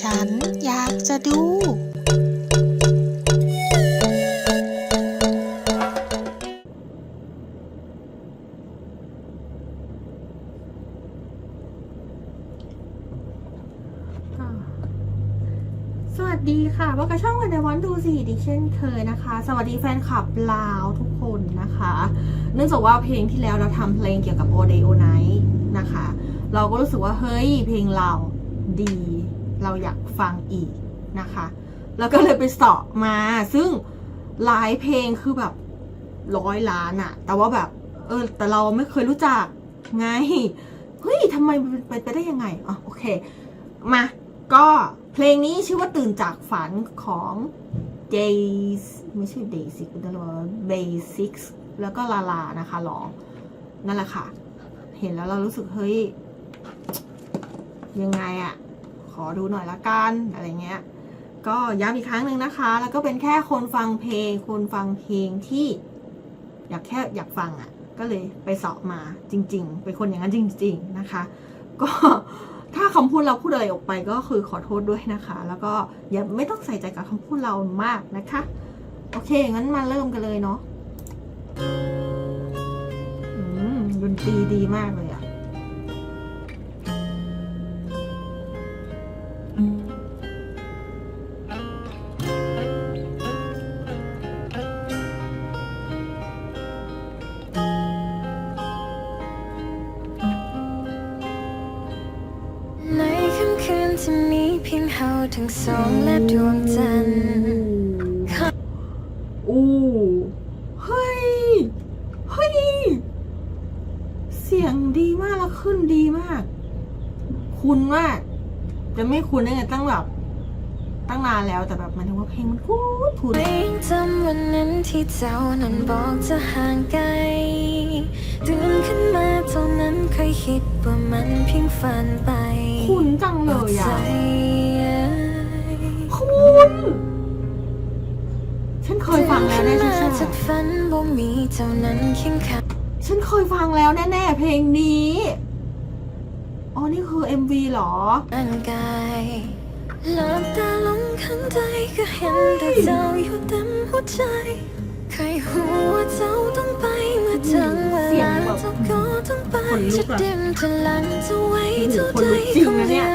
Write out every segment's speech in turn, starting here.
ฉันอยากจะดู สวัสดีค่ะว่ากระช่องวันในวันดูสีดิเช่นเคยนะคะ สวัสดีแฟนคลับลาวทุกคนนะคะ เนื่องจากว่าเพลงที่แล้วเราทำเพลงเกี่ยวกับ o d a y o Night นะคะ เราก็รู้สึกว่าเฮ้ยเพลงเราดี เราอยากฟังอีกนะคะ แล้วก็เลยไปเสาะมา ซึ่งหลายเพลงคือแบบร้อยล้านอะแต่ว่าแบบเออแต่เราไม่เคยรู้จักไง เฮ้ยทำไมมันเป็นไปได้ยังไงอ๋อโอเค มา ก็เพลงนี้ชื่อว่าตื่นจากฝันของ Days ไม่ใช่ Days แต่ว่า Basics แล้วก็ลาลานะคะร้อง นั่นแหละค่ะ เห็นแล้วเรารู้สึก เฮ้ย ยังไงอะ ขอดูหน่อยละกันอะไรเงี้ย ก็ย้ำอีกครั้งหนึ่งนะคะ แล้วก็เป็นแค่คนฟังเพลง คนฟังเพลงที่อยากแค่อยากฟังอะ่ะ ก็เลยไปสอบมาจริง ๆ เป็นคนอย่างนั้นจริง ๆนะคะ ก็ถ้าคำพูดเราพูดอะไรออกไปก็คือขอโทษด้วยนะคะ แล้วก็อย่าไม่ต้องใส่ใจกับคำพูดเรามากนะคะ โอเค งั้นมาเริ่มกันเลยเนาะดนตรีดีมากเลย เพียงเฮาทั้งสองและดวงจันทร์อู้เฮ้ย เฮ้ย เสียงดีมากแล้วขึ้นดีมาก คุณมาก จะไม่คุณได้ไงตั้งแบบตั้งนานแล้วแต่แบบหมันถึงว่าเพลงมันคุ้นคุ้นไม่จำวันนั้นที่เจ้านั้นบอกจะห่างไกล ตื่นขึ้นมาเท่านั้นเคยคิดว่ามันเพียงฝันไปคุ้นจังเลยใจอะคุณฉันเคยฟังแล้วแน่ตื่ใช่นขึ้นมาจากฝันบ่มีเจ้านั้นเคียงข้างฉันเคยฟังแล้วแน่ๆเพลงนี้อ๋อนี่คือ MV เหรอร่างกายหลับตาลงข้างใดก็เห็นแต่เจ้าอยู่เต็มหัวใจเคยหัวาเจ้าต้องไปเมื่อถึง ต้องไปขนลุจะกอะเดิมจะหลังจะไว้โอ้โหเท่าขนลุกจริงนะเนี่ย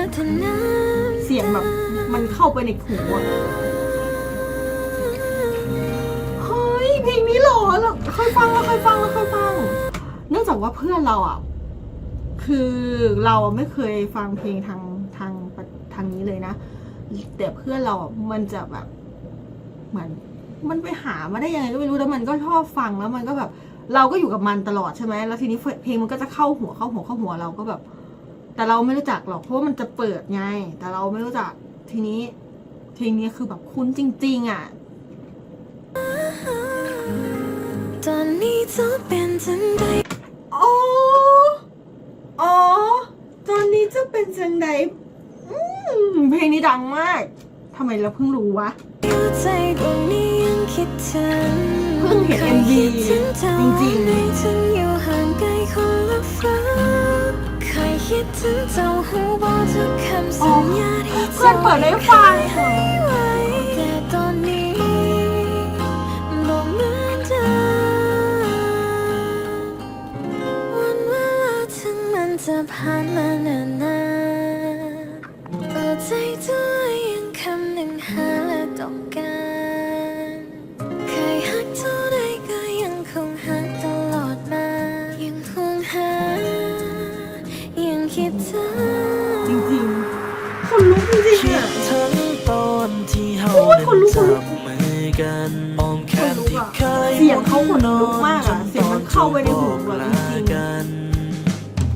เสียงแบบมันเข้าไปในหูอะเฮ้ยเพลงนี้หรอเราเคยฟังเราเคยฟังเราเคยฟัง เนื่องจากว่าเพื่อนเราอะ คือเราไม่เคยฟังเพลงทางทางทางนี้เลยนะ แต่เพื่อนเราอะมันจะแบบเหมือนมันไปหามาได้ยังไงก็ไม่รู้แล้วมันก็ชอบฟังแล้วมันก็แบบ เราก็อยู่กับมันตลอดใช่ไหมแล้วทีนี้เพลงมันก็จะเข้าหัวเข้าหัวเข้าหัวเราก็แบบ แต่เราไม่รู้จักหรอกเพราะว่ามันจะเปิดไง แต่เราไม่รู้จักทีนี้เพลงนี้คือแบบคุ้นจริง ๆ อะตอนนี้เจ้าเป็นจังใดอ๋ออ๋อตอนนี้จะเป็นจังไดอืมเพลงนี้ดังมาก ทำไมเราเพิ่งรู้วะหัวใจดวงนี้ยังคิดถึงเพิ่งเห็นคย MV คิดถึงเจ้าจริงๆในถึงอยู่ห่างไกลคนละฟ้าเคยคิดถึงเจ้าหูบอกทุกคำสัญญาที่เพื่อนเปิดให้ฟังให้ไว้แต่ตอนนี้บอกเหมือนเดิมวันเวลาถึงมันจะผ่านมา จักบมือกันมองแขนที่เคยเสียงเขาขนลุกมากอะเสียงมันเข้าไปในหูแบบจริงๆกัน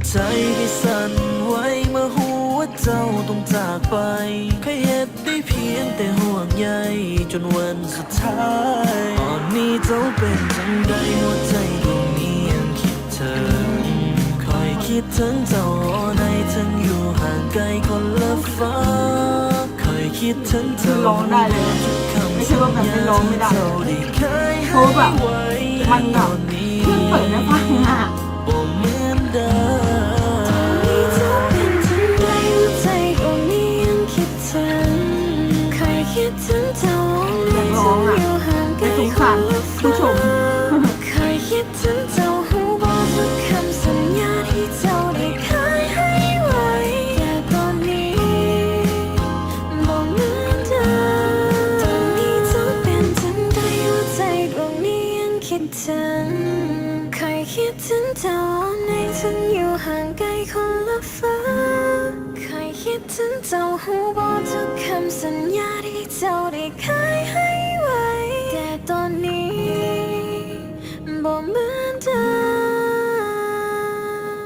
ใจที่สั่นไหวเมื่อหัวเจ้าต้องจากไปเคยเหตุได้เพียงแต่ห่วงใยจนวันสุดท้ายตอนนี้เจ้าเป็นจังใดหัวใจดวงนี้ยังคิดถึงคอยคิดถึงเจ้าในทั้งอยู่ห่างไกลคนละฟ้า คอยคิดถึงเจ้าร้องได้เลยนะไม่ใช่ว่าแบบไม่ร้องไม่ได้เจ้าได้เคยเพราะแบบให้ไว้มันแบบเพื่อนเปิดให้ฟังอะ หูบอกทุกคำสัญญาที่เจ้าได้เคยให้ไว้ แต่ตอนนี้บ่เหมือนเดิ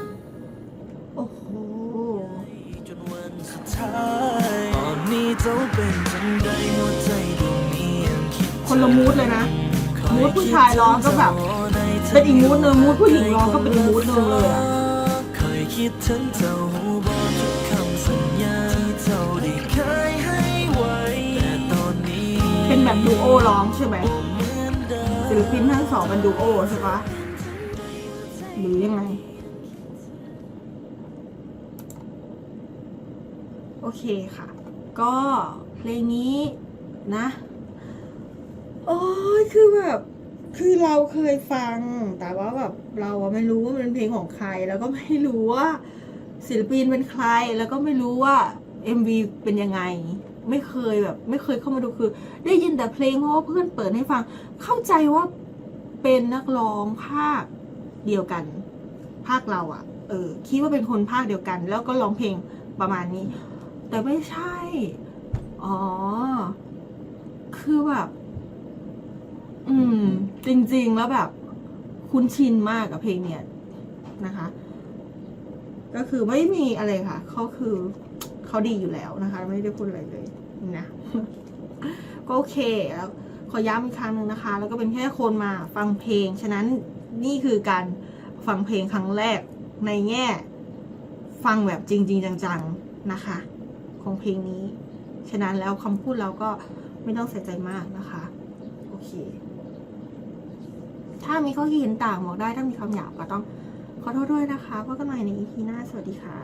ม โอ้โห จนวันสุดท้ายตอนนี้เจ้าเป็นจังใดหัวใจดวงนี้ยังคิดคนละมูดเลยนะ มูดผู้ชายร้องก็แบบ เป็นอีกมูดหนึ่งมูดผู้หญิงร้องก็เป็นอีกมูดหนึ่งเลยอะ เคยคิดถึงเจ้าหูบอกทุกค แบบดูโอร้องใช่ไหมหมือนเดิมศิลปินทั้งสองเป็นดูโอใช่ปะหรือยังไง โอเคค่ะ ก็เพลงนี้นะ โอ้ยคือแบบ คือเราเคยฟัง แต่ว่าแบบเราไม่รู้ว่ามันเป็นเพลงของใคร แล้วก็ไม่รู้ว่าศิลปินเป็นใคร แล้วก็ไม่รู้ว่า MV เป็นยังไง ไม่เคยแบบ ไม่เคยเข้ามาดูคือ ได้ยินแต่เพลงเพราะว่าเพื่อนเปิดให้ฟัง เข้าใจว่าเป็นนักร้องภาคเดียวกัน ภาคเราอะเออ คิดว่าเป็นคนภาคเดียวกัน แล้วก็ร้องเพลงประมาณนี้ แต่ไม่ใช่ อ๋อ คือแบบ อืม จริง ๆ แล้วแบบ คุ้นชินมากกับเพลงเนี้ยนะคะ ก็คือไม่มีอะไรค่ะ เขาคือเขาดีอยู่แล้วนะคะ ไม่ได้พูดอะไรเลย นะก็โอเคแล้วขอย้ำอีกครั้งหนึ่งนะคะ แล้วก็เป็นแค่คนมาฟังเพลง ฉะนั้นนี่คือการฟังเพลงครั้งแรกในแง่ ฟังแบบจริง ๆ จังๆนะคะ ของเพลงนี้ ฉะนั้นแล้วคำพูดเราก็ไม่ต้องใส่ใจมากนะคะ โอเค ถ้ามีข้อคิดเห็นต่างบอกได้ถ้ามีคำหยาบก็ต้องขอโทษด้วยนะคะพบกันใหม่ใน EP หน้าสวัสดีค่ะ